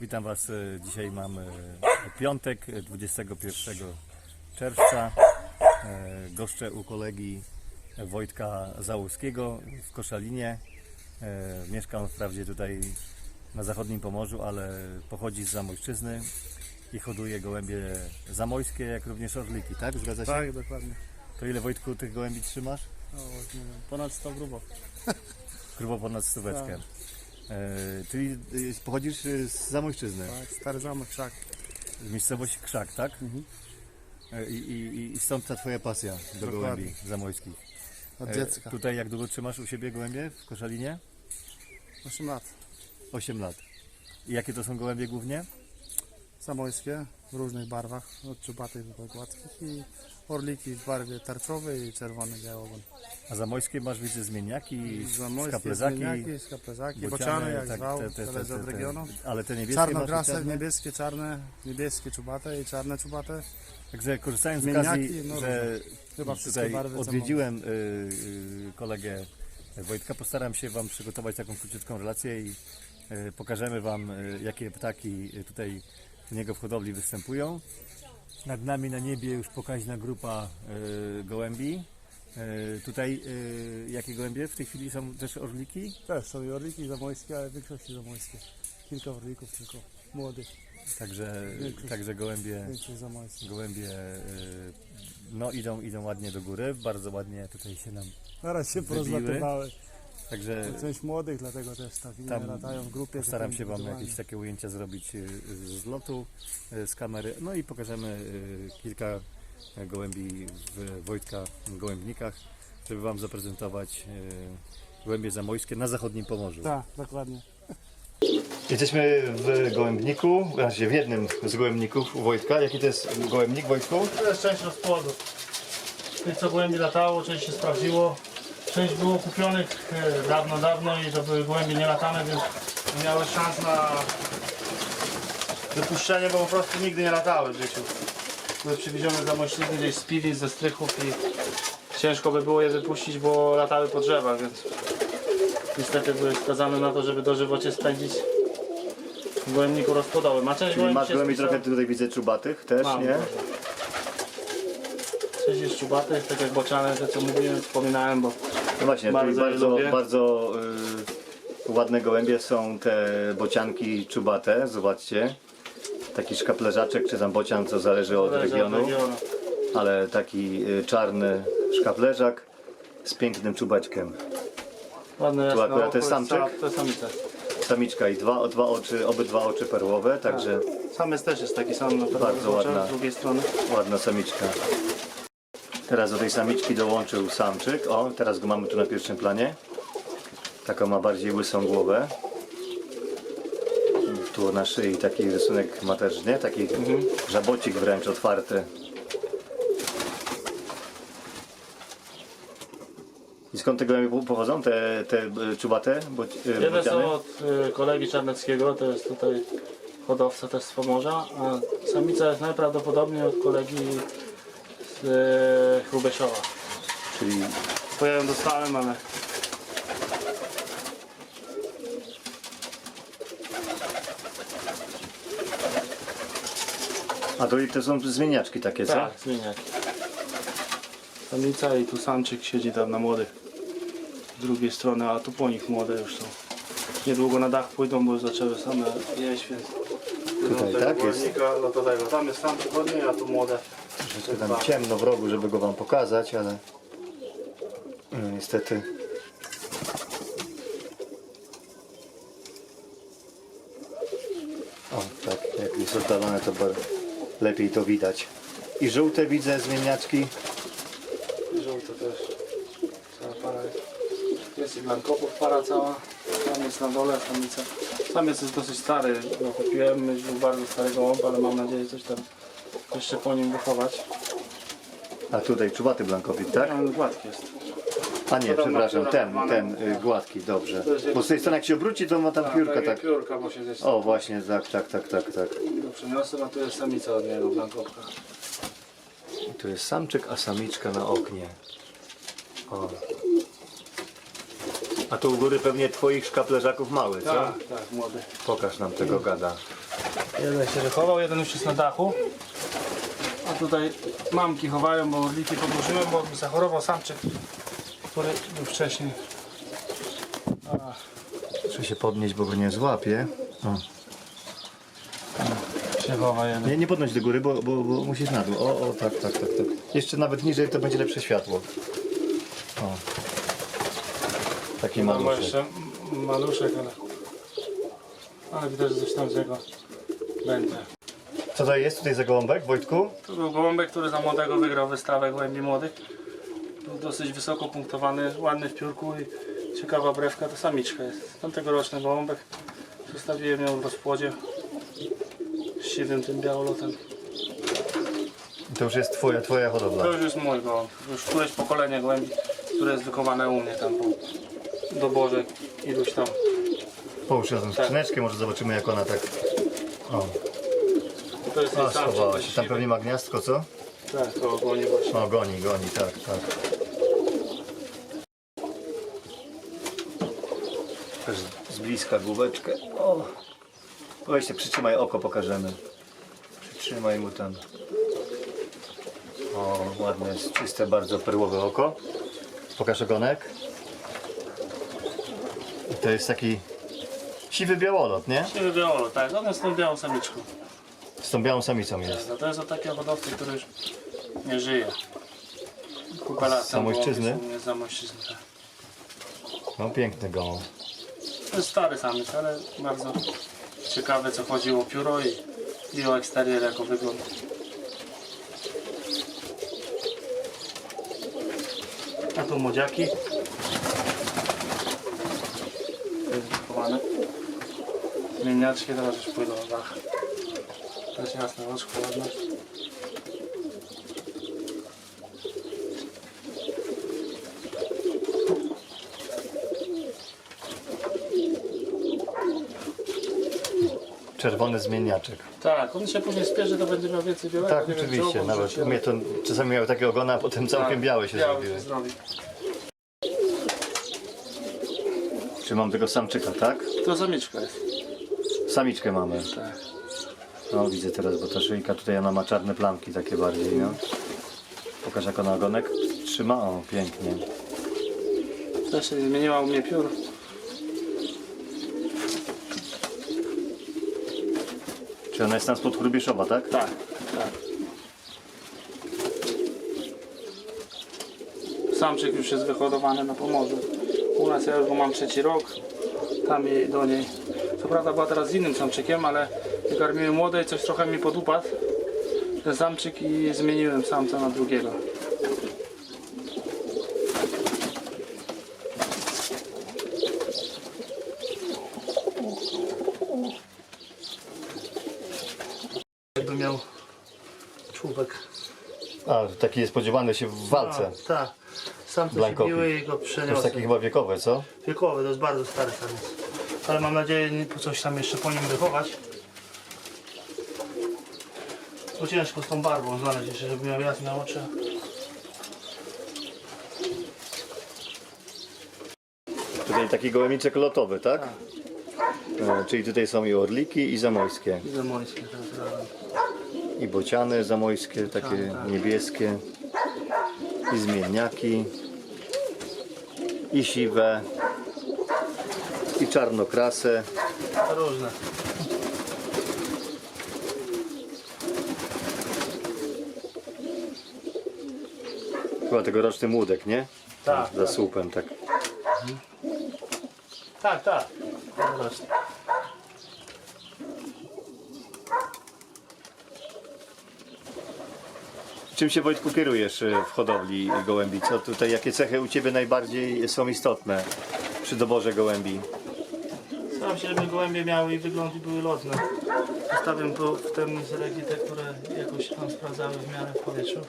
Witam Was. e, Dzisiaj mamy piątek, e, 21 czerwca. E, Goszczę u kolegi Wojtka Załuskiego w Koszalinie. Mieszka on wprawdzie tutaj na zachodnim Pomorzu, ale pochodzi z Zamojszczyzny i hoduje gołębie zamojskie, jak również orliki, tak? Zgadza się? Tak, dokładnie. To ile Wojtku tych gołębi trzymasz? O, nie wiem, ponad 100 grubo. Grubo ponad stóweczkę. E, czyli e, pochodzisz e, z Zamojszczyzny? Tak, stary zamek, krzak. Z miejscowości Krzak, tak? E, I, i, I stąd ta twoja pasja do Mhm. Dokładnie. gołębi zamojskich. Od E, dziecka. Tutaj jak długo trzymasz u siebie gołębie w Koszalinie? 8 lat. 8 lat. I jakie to są gołębie głównie? Zamojskie, w różnych barwach, od czubatych do gładkich i orliki w barwie tarczowej i czerwony białogon. A zamojskie masz widzę Zamojskie, skaplezaki, zmieniaki, skaplezaki, bociany, bociany, jak tak, zwał, te- te- te- zależy od regionu. Ale te niebieskie Czarnograse, masz niebieskie, czarne, niebieskie czubate i czarne czubate. Także korzystając z Zmieniaki, okazji, no że Chyba tutaj odwiedziłem y, y, kolegę Wojtka, postaram się Wam przygotować taką króciutką relację i y, pokażemy Wam, y, jakie ptaki tutaj u niego w hodowli występują. Nad nami na niebie już pokaźna grupa y, gołębi. Y, tutaj y, jakie gołębie w tej chwili są też orliki? Też są i orliki zamojskie, ale w większości zamojskie. Kilka orlików tylko, młodych, Także, Większość. także gołębie, większość gołębie y, no, idą, idą ładnie do góry, bardzo ładnie tutaj się nam Teraz się Wybiły. porozlatywały. Także Część młodych, dlatego też tak inne Tam latają w grupie. Postaram się Wam jakieś takie ujęcia zrobić y, z lotu, y, z kamery. No i pokażemy y, kilka gołębi w Wojtka Gołębnikach, żeby Wam zaprezentować y, gołębie zamojskie na zachodnim Pomorzu. Tak, dokładnie. Jesteśmy w gołębniku, znaczy w jednym z gołębników u Wojtka. Jaki to jest gołębnik, Wojtku? To jest część rozpłodu. Tych co głębi latało, część się sprawdziło. Część było kupionych e, dawno, dawno i to były głębie nielatane, więc nie miały szans na wypuszczenie, bo po prostu nigdy nie latały w życiu. Były przywiezione za mośliny gdzieś z piwnic, ze strychów i ciężko by było je wypuścić, bo latały po drzewach, więc niestety były skazane na to, żeby dożywocie spędzić w gołębniku rozpłodowym. A część Czyli gołębi masz się spisała- trochę tutaj widzę czubatych też, Mam, nie? Część jest czubatych, tak jak bociane, te co mówiłem, wspominałem, bo No właśnie, Bardzo bardzo, bardzo, lubię. bardzo y, ładne gołębie są te bocianki czubate, zobaczcie. Taki szkaplerzaczek czy tam bocian, co zależy od zależy regionu, od regionu. ale taki y, czarny szkaplerzak z pięknym czubeczkiem. Ładne jest akurat oko, to jest samczyk? To jest samica. Samiczka i dwa, dwa oczy, obydwa oczy perłowe, także Samiec też jest taki sam na Bardzo ładna. z drugiej strony. ładna samiczka. Teraz do tej samiczki dołączył samczyk. O, teraz go mamy tu na pierwszym planie. Taką ma bardziej łysą głowę. Tu na szyi taki rysunek ma też, nie? Taki żabocik wręcz otwarty. I skąd te gołębie pochodzą? Te, te y, czubate bo, y, Jeden bociany? są od y, kolegi Czarneckiego, to jest tutaj hodowca też z Pomorza, a samica jest najprawdopodobniej od kolegi z y, Chrubeszowa. Czyli To ja ją dostałem, ale A to, to są zmieniaczki takie, co? tak, zmieniak. Samica i tu samczyk siedzi tam na młodych z drugiej strony, a tu po nich młode już są. Niedługo na dach pójdą, bo już zaczęły same jeść, więc... Tutaj, tak, tego jest? lotowego. Tam jest samczyk ładny, a tu młode. Troszeczkę tam ciemno w rogu, żeby go wam pokazać, ale no, niestety o tak, jak jest oddalone to lepiej to widać. I żółte widzę zmieniaczki. Żółte też. Cała para jest. Jest i blankopów para cała. Tam jest na dole samica. Samiec jest dosyć stary, go kupiłem, już był bardzo stary gołąb, ale mam nadzieję coś tam jeszcze po nim wychować. A tutaj czuwaty blankowid, tak? On gładki jest. A nie, przepraszam, ten, ten y, gładki, dobrze. Bo z tej strony jak się obróci, to ma tam piórka, tak. piórka, bo się gdzieś O właśnie, tak, tak, tak, tak, tak. go przeniosę, a tu jest samica od niego, blankopka. I tu jest samczyk, a samiczka na oknie. O. A tu u góry pewnie twoich szkaplerzaków mały, co? Tak, tak, młody. Pokaż nam tego gada. Jeden się wychował, jeden już jest na dachu. A tutaj mamki chowają, bo orliki podłożyłem, bo mi zachorował samczyk, który był wcześniej. A, Muszę się podnieść, bo go nie złapie. O. się chowa jeden. Nie, nie podnoś do góry, bo, bo, bo musisz na dół. O, o, tak, tak, tak, tak. Jeszcze nawet niżej to będzie lepsze światło. O. Taki Mam maluszek. jeszcze maluszek, ale... Ale widać, że coś tam z niego będzie. Co to jest tutaj za gołąbek, Wojtku? To był gołąbek, który za młodego wygrał wystawę gołębi młodych. Był dosyć wysoko punktowany, ładny w piórku i ciekawa brewka, to samiczka jest. Tamtegoroczny gołąbek. Zostawiłem ją w rozpłodzie z siwym tym białolotem. To już jest twoja, twoja hodowla. To już jest mój gołąb. Już któreś pokolenie gołębi, które jest wychowane u mnie tam po doborze iluś tam. Połóż razem skrzyneczkę, może zobaczymy jak ona tak... O, To jest a, schowała się. Tam pewnie ma gniazdko, co? Tak, to ogólnie właśnie. O, goni, goni, tak, tak. Też z bliska główeczkę. O. Weźcie, przytrzymaj oko, pokażemy. Przytrzymaj mu ten. O, ładne, jest czyste, bardzo perłowe oko. Pokaż ogonek. I to jest taki siwy białolot, nie? Siwy białolot, tak. On jest tą białą samiczką. Tą białą samicą jest. No to jest od takiego hodowcy, który już nie żyje. Kupę lat Z temu było, z tak. No piękny gołąb. To jest stary samiec, ale bardzo ciekawe co chodzi o pióro i, i o eksterier jako wygląd. A tu młodziaki. To jest wychowane. Zmieniaczki teraz już pójdą na dach. To jest jasne oczko ładne. Czerwony zmieniaczek. Tak, on się później spierzy, to będzie miał więcej białego. Tak, nie wiem, czy oczywiście. Nawet u mnie to czasami miały takie ogona, a potem całkiem Tak, białe się białe zrobiły. się zrobi. Czy mam tego samczyka, tak? To samiczka jest. Samiczkę mamy. Tak. No widzę teraz, bo ta szyjka tutaj ona ma czarne plamki takie bardziej, no. Pokaż jak ona ogonek trzyma. O, pięknie. Też się nie zmieniła u mnie piór. Czy ona jest tam spod Hrubieszowa, tak? Tak, tak. Samczyk już jest wyhodowany na Pomorzu. U nas ja już go mam trzeci rok. Tam jej do niej. Co prawda była teraz z innym samczykiem, ale wykarmiłem młodej, coś trochę mi podupadł. Ten samczyk i zmieniłem samca na drugiego. Jakby miał czubek. A, taki jest spodziewany się w walce. Tak, tak. Samce się Blankowi. biły i go To jest przeniosły. takie chyba wiekowe, co? Wiekowy, to jest bardzo stary samiec. Ale mam nadzieję nie- coś tam jeszcze po nim wychować. Bo ciężko z tą barwą znaleźć jeszcze, żeby miał jasne oczy. Tutaj taki gołębiczek lotowy, tak? E, czyli tutaj są i orliki, i zamojskie. I zamońskie teraz razem. I bociany zamojskie, takie tak. niebieskie. I zmienniaki. I siwe. I czarnokrasę. Różne. Chyba tegoroczny młodek, nie? Tak, Za tak. słupem, tak. Tak, tak. Właśnie. Czym się Wojtku kierujesz e, w hodowli gołębi? Co tutaj, jakie cechy u Ciebie najbardziej są istotne przy doborze gołębi? Staram się, żeby gołębie miały i wygląd i były lotne. Zostawiam tu w tym selekcji te, które jakoś tam sprawdzały w miarę w powietrzu.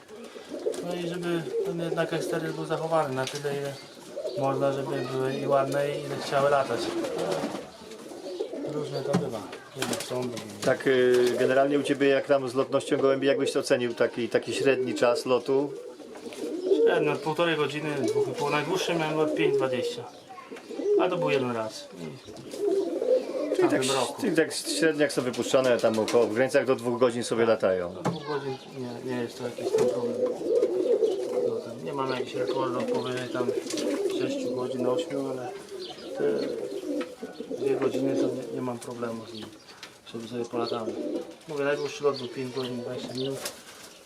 No i żeby ten jednak eksterier był zachowany na tyle, ile można, żeby były i ładne i ile chciały latać. Różne to bywa. Są. Tak e, generalnie u Ciebie jak tam z lotnością gołębi, jakbyś to ocenił taki, taki średni czas lotu? Średnio od półtorej godziny, dwóch i pół. Najdłuższe miałem od 5,20. A to był jeden raz. I w Czyli tak, tamtym roku. czyli tak średnio jak są wypuszczone, tam około w granicach do dwóch godzin sobie latają. Do dwóch godzin nie, nie jest to jakiś tam problem. No, mamy jakichś rekordów powyżej tam 6 godzin, 8, ale te dwie godziny to nie, nie mam problemu z nim, żeby sobie polatamy. Mówię, najdłuższy lot był 5 godzin, 20 minut.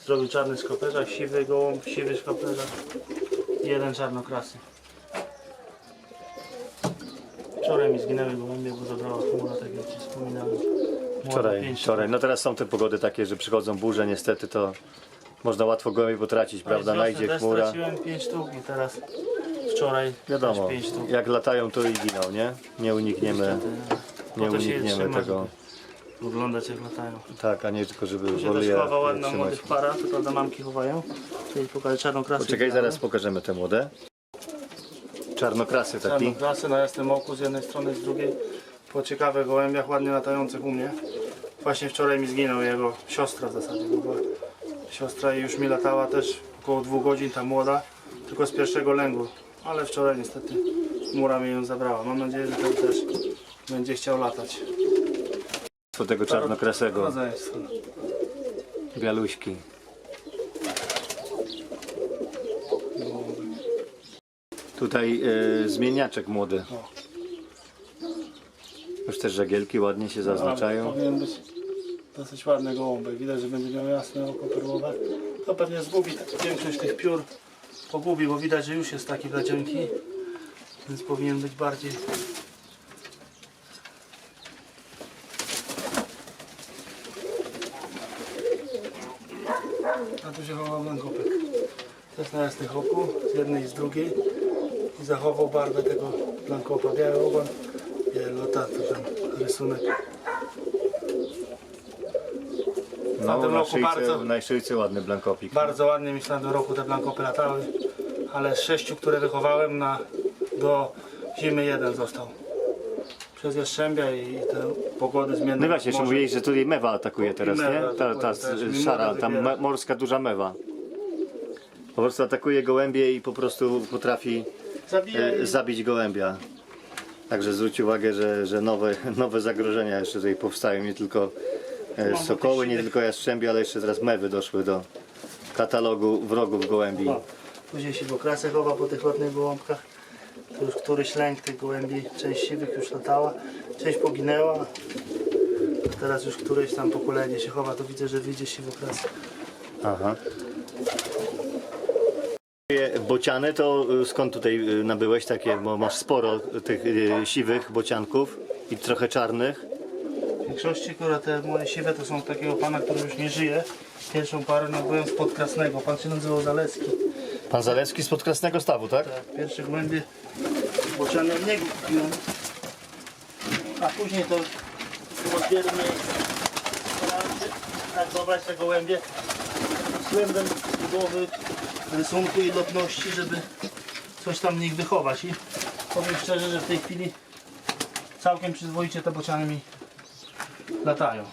Zrobił czarny skoperzak, siwy gołąb, siwy skoperzak i jeden czarnokrasy. Wczoraj mi zginęły gołębie, bo zabrała chmura, tak jak Ci wspominałem. Młoda Wczoraj, pięć wczoraj. No teraz są te pogody takie, że przychodzą burze, niestety to można łatwo gołębie potracić, prawda? Najdzie też chmura. straciłem 5 sztuk i teraz wczoraj Wiadomo, też 5 sztuk. jak latają to i giną, nie? Nie unikniemy, Po nie to się je unikniemy trzyma, tego. żeby Oglądać jak latają. Tak, a nie tylko żeby Tu się też chowa ładna trzymać. młodych para, to prawda mamki chowają. Czyli pokażę czarnokrasy. Poczekaj, zaraz pokażemy te młode. Czarnokrasy taki. Czarnokrasy na jasnym oku z jednej strony, z drugiej. Po ciekawych gołębiach ładnie latających u mnie. Właśnie wczoraj mi zginął jego siostra w zasadzie. bo Była siostra już mi latała też około dwóch godzin, ta młoda. Tylko z pierwszego lęgu. Ale wczoraj niestety mura mi ją zabrała. Mam nadzieję, że ten też będzie chciał latać. tego czarnokrasego. Rodzeństwo. Bialuśki. Tutaj e, zmieniaczek młody. Już też żagielki ładnie się zaznaczają. Powinien być dosyć ładny gołąbek. Widać, że będzie miał jasne oko perłowe. To pewnie zgubi większość tych piór. Pogubi, bo widać, że już jest taki wlecienki. Więc powinien być bardziej... A tu się chował blankopek. To jest na jasnych oku, z jednej i z drugiej. I zachował barwę tego blankopa. Biały ogon, białe lota, to ten rysunek. No, na roku szyjce, bardzo- na szyjce ładny blankopik. Bardzo ładnie mi w tamtym roku te blankopy latały, ale z sześciu, które wychowałem na, do zimy jeden został. Przez Jastrzębia i te pogody zmienne. No właśnie, jeszcze mówiłeś, że tutaj mewa atakuje teraz, mewa nie? Ta, ta Mi szara, ta morska duża mewa. Po prostu atakuje gołębie i po prostu potrafi e, i- zabić gołębia. Także zwróć uwagę, że, że nowe, nowe zagrożenia jeszcze tutaj powstają, nie tylko sokoły, tych nie tylko jastrzębie, ale jeszcze teraz mewy doszły do katalogu wrogów gołębi. Później się pokrasę chowa po tych lotnych gołąbkach. To już któryś lęk tych gołębi, część siwych już latała, część poginęła. Teraz już któryś tam pokolenie się chowa, to widzę, że wyjdzie siwokrasa. Aha. Bociany to y, skąd tutaj y, nabyłeś takie, bo masz sporo tych y, siwych bocianków i trochę czarnych. Większości akurat te moje siwe to są takiego pana, który już nie żyje. Pierwszą parę nabyłem z Podkrasnego, pan się nazywał Zalewski. Pan Zalewski z podkrasnego stawu, tak? Tak, pierwsze głębie bociany od niego kupiłem. A później to się tak dobrać te gołębie względem budowy, rysunku i lotności, żeby coś tam w nich wychować. I powiem szczerze, że w tej chwili całkiem przyzwoicie te bociany mi latają.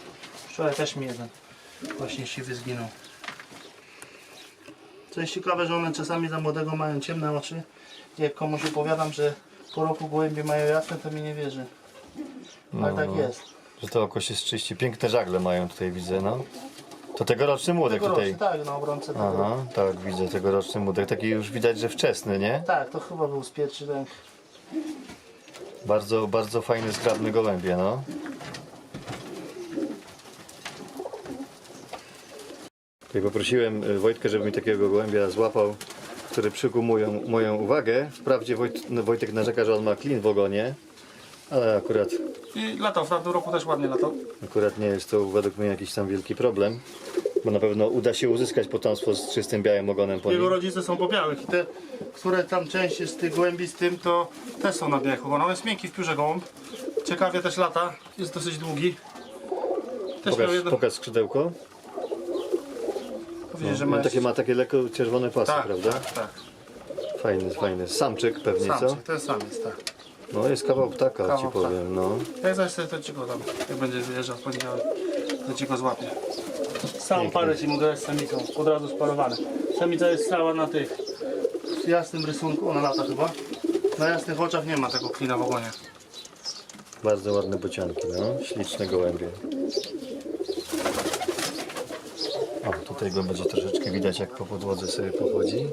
Wczoraj też mi jeden właśnie siwy zginął. Co jest ciekawe, że one czasami za młodego mają ciemne oczy. Jak komuś opowiadam, że po roku gołębie mają jasne, to mi nie wierzy. Ale tak jest. Że to oko się czyści. Piękne żagle mają tutaj, widzę, no. To tegoroczny młodek Tegoroczny, tutaj. tak, na obrońce tego. Aha, tak, widzę tegoroczny młodek. Taki już widać, że wczesny, nie? Tak, to chyba był z pierwszy. Bardzo, bardzo fajny, zgrabny gołębie, no. Tutaj poprosiłem y, Wojtkę, żeby mi takiego gołębia złapał, który przykuł moją, moją uwagę. Wprawdzie Wojt, no Wojtek narzeka, że on ma klin w ogonie, ale akurat, I latał, w tamtym roku też ładnie latał. akurat nie jest to według mnie jakiś tam wielki problem, bo na pewno uda się uzyskać potomstwo z czystym białym ogonem po Jego nim. rodzice są po białych i te, które tam część jest z tych gołębi z tym, to też są na białych ogonach. On jest miękki w piórze gołąb. Ciekawie też lata, jest dosyć długi. Też miał Pokaż, jedno... pokaż skrzydełko. Powiedzieć, że ma On takie, ma takie lekko czerwone pasy, Tak, prawda? tak, tak. Fajny, fajny. Samczyk pewnie, co? Samczyk, to jest samiec, tak. No jest kawał ptaka, Kawał ci powiem, no. Jak zaś sobie to ci go tam, jak będziesz wyjeżdżał w poniedziałek, to ci go złapię. Całą parę ci mogę dać z samicą, od razu sparowane. Samica jest cała na tych, w jasnym rysunku, ona lata chyba. Na jasnych oczach nie ma tego klina w ogonie. Bardzo ładne bocianki, no. Śliczne gołębie. Tutaj go będzie troszeczkę widać, jak po podłodze sobie pochodzi.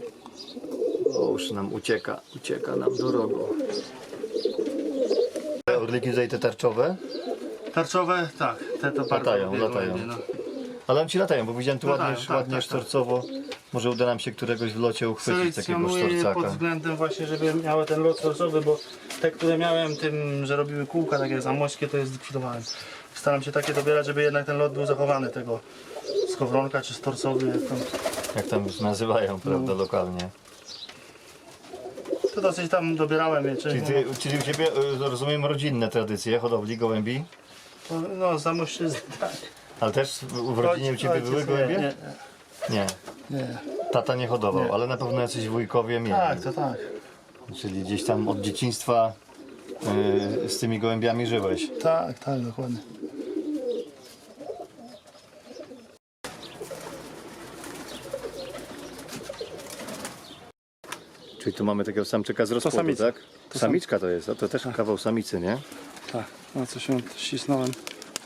O, już nam ucieka, ucieka nam do rogu. Te Orliki tutaj te tarczowe, Tarczowe, tak, te to bardzo Latają, lubię latają. gołębie, no. ale on ci latają, bo widziałem tu Latają, ładnie, tak, ładnie tak, tak. sztorcowo. Może uda nam się któregoś w locie uchwycić, takiego Selekcjonuję pod sztorcaka. względem właśnie, żeby miały ten lot torsowy, bo te, które miałem tym, że robiły kółka takie zamośkie, to je zlikwidowałem. Staram się takie dobierać, żeby jednak ten lot był zachowany tego skowronka czy storcowy. Jak tam. Jak tam nazywają, prawda, No. lokalnie. To dosyć tam dobierałem je. Czyli, Czy, ty, czyli u Ciebie, y, rozumiem, rodzinne tradycje hodowli gołębi? no, zamośczyzny, tak. Ale też w w rodzinie u Ciebie Ojciec były nie, gołębie? Nie, Nie. nie. Tata nie hodował, ale na pewno jacyś wujkowie mieli. Tak, to tak. Czyli gdzieś tam od dzieciństwa y, z tymi gołębiami żyłeś. Tak, tak, dokładnie. Czyli tu mamy takiego samczyka z rozpłodu, samica. tak? To Samiczka to jest, a to też kawał samicy, nie? Tak, na co się ścisnąłem.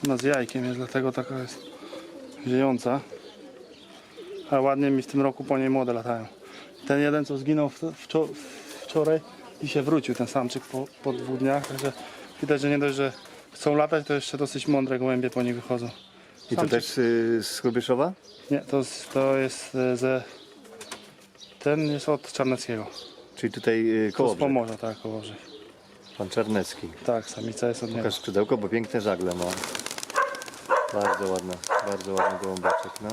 Ona z jajkiem jest, dlatego taka jest ziejąca. A ładnie mi w tym roku po niej młode latają. Ten jeden, co zginął w- wczo- wczoraj i się wrócił, ten samczyk po, po dwóch dniach. Także widać, że nie dość, że chcą latać, to jeszcze dosyć mądre gołębie po nich wychodzą. I to Samczyk- też y, z Hrubieszowa? Nie, to, jest- to jest e, ze... Ten jest od Czarneckiego. Czyli tutaj y, To z koło Pomorza, tak, koło Brzeg. Pan Czarnecki. Tak, samica jest od niego. Pokaż skrzydełko, bo piękne żagle ma. Bardzo ładne, bardzo ładny gołąbeczek, no.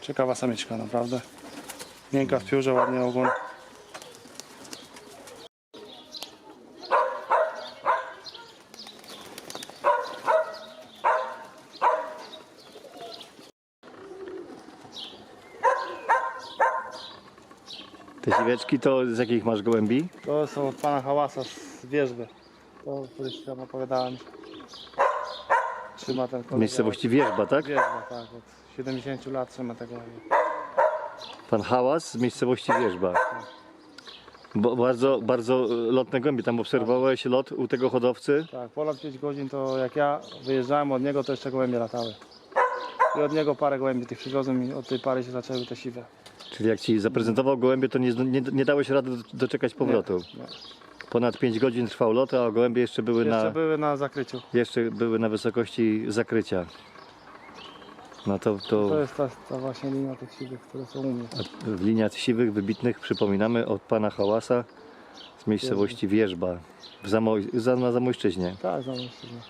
Ciekawa samiczka, naprawdę. Miękka w piórze, ładnie ogon. Te siweczki to z jakich masz gołębi? To są od pana Hałasa z wierzby. To kiedyś tam opowiadałem. Trzyma ten kolega. Miejscowości Wierzba, tak? Wierzba, tak. Od 70 lat trzyma tego. Pan Hałas z miejscowości Wierzba. Bo bardzo, bardzo lotne gołębie. Tam obserwowałeś lot u tego hodowcy. Tak, po lat 5 godzin to jak ja wyjeżdżałem od niego, to jeszcze gołębie latały. I od niego parę gołębi tych przywiozłem i od tej pary się zaczęły te siwe. Czyli jak ci zaprezentował gołębie, to nie, nie, nie dałeś rady do- doczekać powrotu. Nie. Ponad 5 godzin trwał lot, a gołębie jeszcze były, Jeszcze na, były na zakryciu. jeszcze były na wysokości zakrycia. No to, To to jest ta, ta właśnie linia tych siwych, które są u mnie. w liniach siwych, wybitnych, przypominamy, od pana Hałasa z miejscowości Wierzba w Zamoj, za, na Zamojszczyźnie. Tak, za mężczyznę.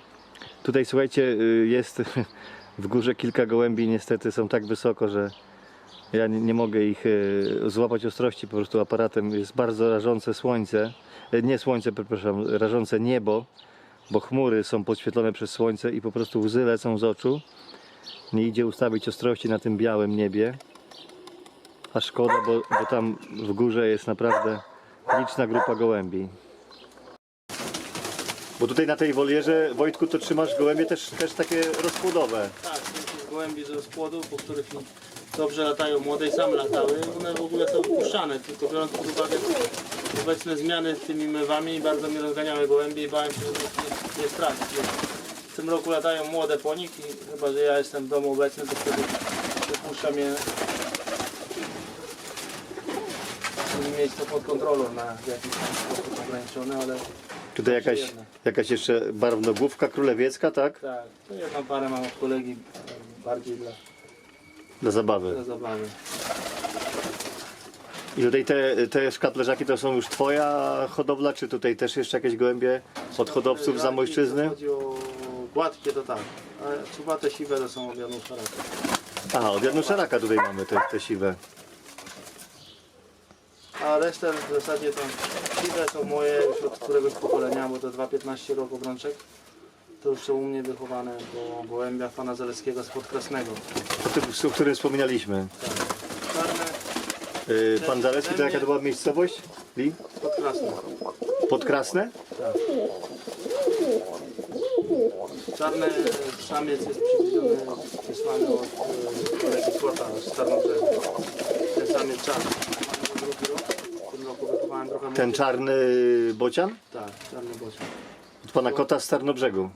Tutaj słuchajcie, y, jest w górze kilka gołębi, niestety są tak wysoko, że ja nie, nie mogę ich y, złapać ostrości po prostu aparatem. Jest bardzo rażące słońce, y, nie słońce, przepraszam, rażące niebo, bo chmury są podświetlone przez słońce i po prostu łzy lecą z oczu. Nie idzie ustawić ostrości na tym białym niebie. A szkoda, bo, bo tam w górze jest naprawdę liczna grupa gołębi. Bo tutaj na tej wolierze, Wojtku, to trzymasz gołębie też, też takie rozpłodowe. Tak, tych gołębi z rozpłodu, po których dobrze latają, młode i same latały. One w ogóle są wypuszczane, tylko biorąc pod uwagę obecne zmiany z tymi mewami, bardzo mi rozganiały gołębie i bałem się, ich nie, nie stracić. W tym roku latają młode po nich i chyba, że ja jestem w domu obecny, to wtedy wypuszczam je żeby mieć to pod kontrolą na jakiś tam sposób ograniczony, ale Tutaj jakaś, Przyjemne. jakaś jeszcze barwnogłówka królewiecka, tak? tak, to jedną parę mam od kolegi bardziej dla, Do zabawy. dla zabawy. I tutaj te, te szkatlerzaki to są już twoja hodowla, czy tutaj też jeszcze jakieś gołębie od hodowców z Jeśli Zamojszczyzny? chodzi o gładkie to tak, a czubate siwe to są od Janusza Raka. A, od Janusza Raka tutaj mamy te, te siwe. A resztę w zasadzie to siwe są moje już od któregoś pokolenia, bo to 2-15 rok obrączek. To już są u mnie wychowane po gołębiach pana Zaleckiego z Podkrasnego. O tym, o którym wspominaliśmy. Czarne Yy, pan Zalecki, to jaka to była miejscowość? Li? Podkrasne. Podkrasne? Czarny szamiec jest przywieziony, wysłany od e, kolegi z Tarnobrzegu. czarny. Mam drugi rok. W tym roku wychowałem trochę Ten młodych. czarny bocian? Tak, czarny bocian. Od pana kota z Tarnobrzegu.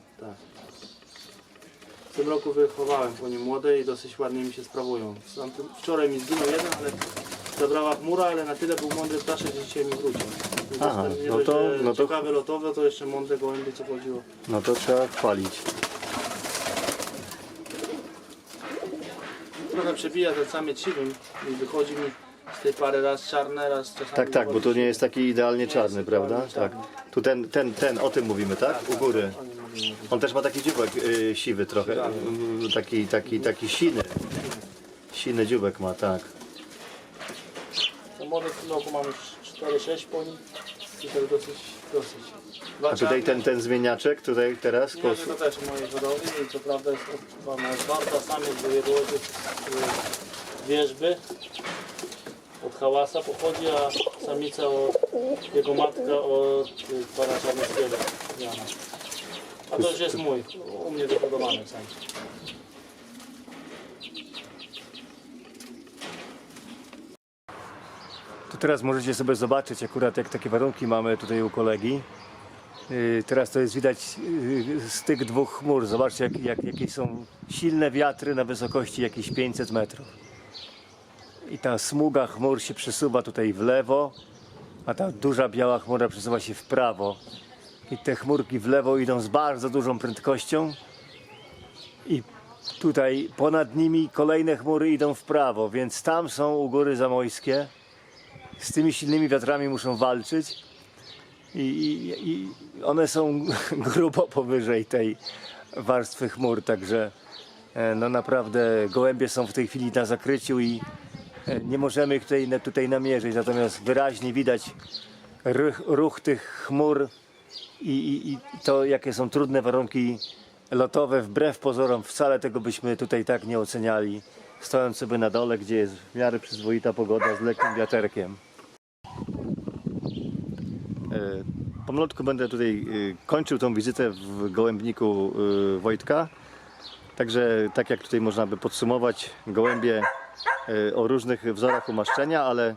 W tym roku wychowałem po nim młode i dosyć ładnie mi się sprawują. Tamtym- Wczoraj mi zginął jeden, ale zabrała chmura, ale na tyle był mądry ptaszek, że dzisiaj mi wrócił. Więc Aha, jestem no to- że no to- Ciekawe lotowe, to jeszcze mądre gołębie, co chodziło. No to trzeba chwalić. Trochę przebija ten samiec siwym i wychodzi mi z tej pary raz czarne, raz czasami... Tak, tak, bo to nie jest taki idealnie Nie czarny, prawda? Tak. Tu ten, ten, ten, o tym mówimy, tak? U góry. On też ma taki dziubek y, siwy trochę. Y, Taki, taki, taki siny. Siny dziubek ma, tak. W tym roku mam już 4-6 po nim i dosyć, dosyć. A tutaj ten, ten zmieniaczek, tutaj teraz. Nie, to też mojej hodowli i co prawda jest samiec do jego ojciec z wierzby. Od hałasa pochodzi, a samica od jego matka od y, pana czarnego Jana. To już jest mój, u mnie wyhodowany sam. Tu teraz możecie sobie zobaczyć akurat jak takie warunki mamy tutaj u kolegi. Yy, Teraz to jest widać yy, z tych dwóch chmur. Zobaczcie jak, jak, jakie są silne wiatry na wysokości jakieś 500 metrów. I ta smuga chmur się przesuwa tutaj w lewo, a ta duża biała chmura przesuwa się w prawo. I te chmurki w lewo idą z bardzo dużą prędkością. I tutaj ponad nimi kolejne chmury idą w prawo, więc tam są u góry zamojskie. Z tymi silnymi wiatrami muszą walczyć. I, i, i one są grubo powyżej tej warstwy chmur, także e, no naprawdę gołębie są w tej chwili na zakryciu i e, nie możemy ich tutaj, tutaj namierzyć, natomiast wyraźnie widać ruch, ruch tych chmur i, i, i to jakie są trudne warunki lotowe, wbrew pozorom wcale tego byśmy tutaj tak nie oceniali, stojąc sobie na dole, gdzie jest w miarę przyzwoita pogoda z lekkim wiaterkiem. E, Pomalutku będę tutaj e, kończył tą wizytę w gołębniku e, Wojtka. Także tak jak tutaj można by podsumować, gołębie o różnych wzorach umaszczenia, ale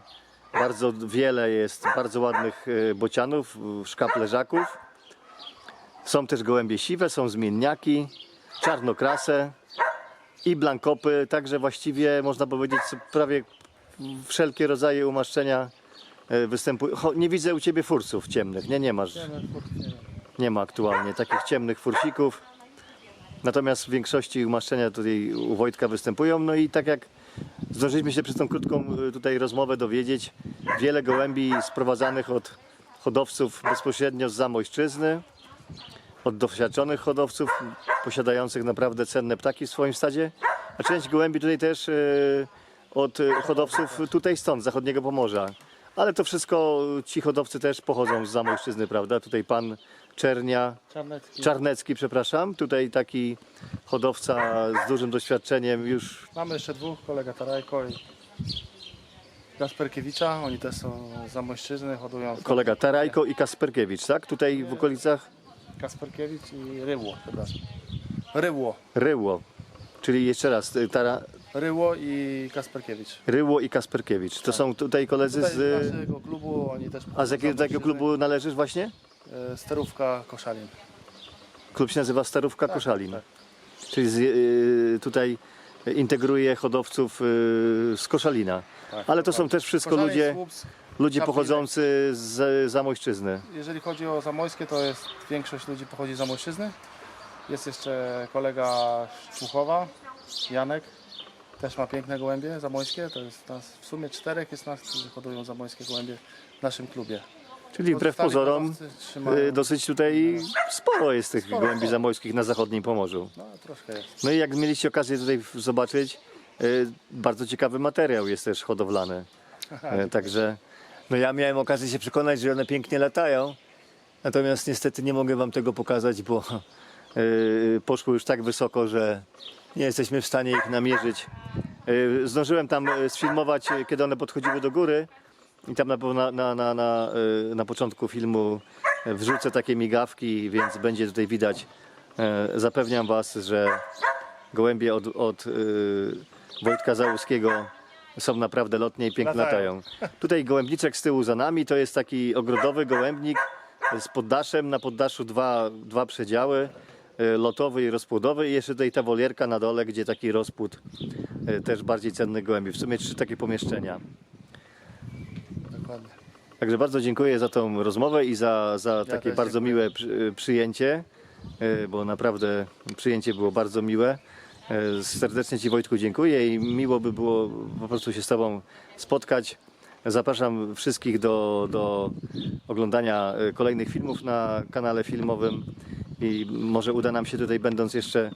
bardzo wiele jest bardzo ładnych e, bocianów, szkap leżaków. Są też gołębie siwe, są zmienniaki, czarnokrase i blankopy, także właściwie można powiedzieć prawie wszelkie rodzaje umaszczenia e, występują. Nie widzę u Ciebie fursów ciemnych, nie, nie masz, nie ma aktualnie takich ciemnych fursików. Natomiast w większości umaszczenia tutaj u Wojtka występują. No i tak jak zdążyliśmy się przez tą krótką e, tutaj rozmowę dowiedzieć, wiele gołębi sprowadzanych od hodowców bezpośrednio z Zamojszczyzny, od doświadczonych hodowców posiadających naprawdę cenne ptaki w swoim stadzie, a część gołębi tutaj też e, od hodowców tutaj stąd, zachodniego Pomorza. Ale to wszystko ci hodowcy też pochodzą z Zamojszczyzny, prawda? Tutaj pan Czernia, Czarnecki. Czarnecki, przepraszam. Tutaj taki hodowca z dużym doświadczeniem już Mamy jeszcze dwóch, kolega Tarajko i Gasperkiewicza. Oni też są z Zamojszczyzny, hodują kolega Tarajko i Kasperkiewicz, tak? Tutaj w okolicach Kasperkiewicz i Ryło, przepraszam. Ryło. Ryło. Czyli jeszcze raz, y, Tara, Ryło i Kasperkiewicz. Ryło i Kasperkiewicz. To są tutaj koledzy Tutaj z z... naszego klubu, oni też A z jakiego, z jakiego klubu należysz właśnie? E, Sterówka Koszalin. Klub się nazywa Starówka Koszalin. tak. Czyli z, y, tutaj integruje hodowców y, z Koszalina. Tak, Ale to są też wszystko Koszalin, ludzie, Słupsk. ludzie Kaplinek. pochodzący z Zamojszczyzny. Jeżeli chodzi o Zamojskie, to jest większość ludzi pochodzi z Zamojszczyzny. Jest jeszcze kolega z Człuchowa, Janek. Też ma piękne gołębie zamojskie. To jest nas w sumie czterech jest nas, którzy hodują zamojskie gołębie w naszym klubie. Czyli wbrew Pozostali pozorom hodowcy trzymają- y, dosyć tutaj sporo jest tych sporo. zamojskich na zachodnim Pomorzu. No troszkę jest. No i jak mieliście okazję tutaj w- zobaczyć, y, bardzo ciekawy materiał jest też hodowlany. E, Także no ja miałem okazję się przekonać, że one pięknie latają. Natomiast niestety nie mogę wam tego pokazać, bo y, poszły już tak wysoko, że nie jesteśmy w stanie ich namierzyć. Y, Zdążyłem tam y, sfilmować, y, kiedy one podchodziły do góry. I tam na, na, na, na, na, y, na początku filmu y, wrzucę takie migawki, więc będzie tutaj widać. E, Zapewniam Was, że gołębie od, od y, Wojtka Załuskiego są naprawdę lotnie i pięknie Latają. latają. Tutaj gołębniczek z tyłu za nami to jest taki ogrodowy gołębnik z poddaszem. Na poddaszu dwa, dwa przedziały, e, lotowy i rozpłodowy i jeszcze tutaj ta wolierka na dole, gdzie taki rozpłód e, też bardziej cennych gołębi. W sumie trzy takie pomieszczenia. Dokładnie. Także bardzo dziękuję za tą rozmowę i za, za takie też bardzo dziękuję. miłe przy, przyjęcie, e, bo naprawdę przyjęcie było bardzo miłe. E, Serdecznie Ci Wojtku dziękuję i miło by było po prostu się z Tobą spotkać. Zapraszam wszystkich do, do oglądania kolejnych filmów na kanale filmowym i może uda nam się tutaj będąc jeszcze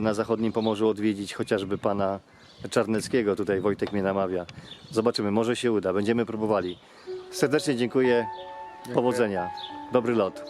na zachodnim Pomorzu odwiedzić chociażby pana Czarneckiego. Tutaj Wojtek mnie namawia. Zobaczymy, może się uda. Będziemy próbowali. Serdecznie dziękuję. Powodzenia. Dobry lot.